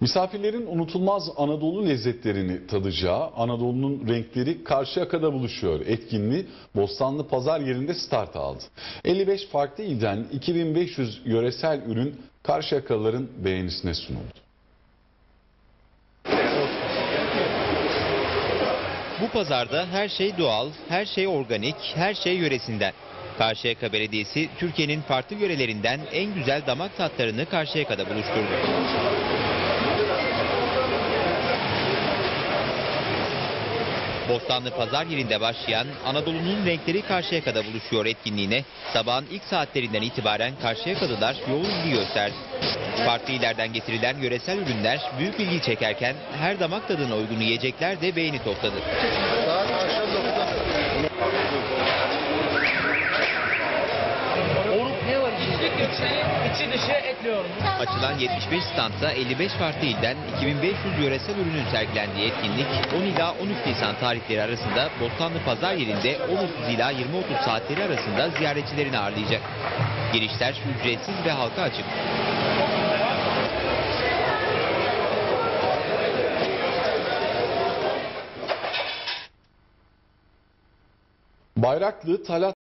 Misafirlerin unutulmaz Anadolu lezzetlerini tadacağı Anadolu'nun renkleri Karşıyaka'da buluşuyor. Etkinliği Bostanlı Pazar yerinde start aldı. 55 farklı ilden 2500 yöresel ürün Karşıyakalıların beğenisine sunuldu. Bu pazarda her şey doğal, her şey organik, her şey yöresinden. Karşıyaka Belediyesi Türkiye'nin farklı yörelerinden en güzel damak tatlarını Karşıyaka'da buluşturdu. Bostanlı Pazar yerinde başlayan Anadolu'nun renkleri Karşıyaka'da buluşuyor etkinliğine. Sabahın ilk saatlerinden itibaren Karşıyakalılar yoğun ilgi gösterdi. Farklı illerden getirilen yöresel ürünler büyük ilgi çekerken her damak tadına uygun yiyecekler de beğeni topladı. İçi, dışı etliyorum. Açılan 75 standta 55 farklı ilden 2500 yöresel ürünün sergilendiği etkinlik 10 ila 13 Nisan tarihleri arasında Bostanlı Pazar yerinde 10.30 ila 20.30 saatleri arasında ziyaretçilerini ağırlayacak. Girişler ücretsiz ve halka açık. Bayraklı Talat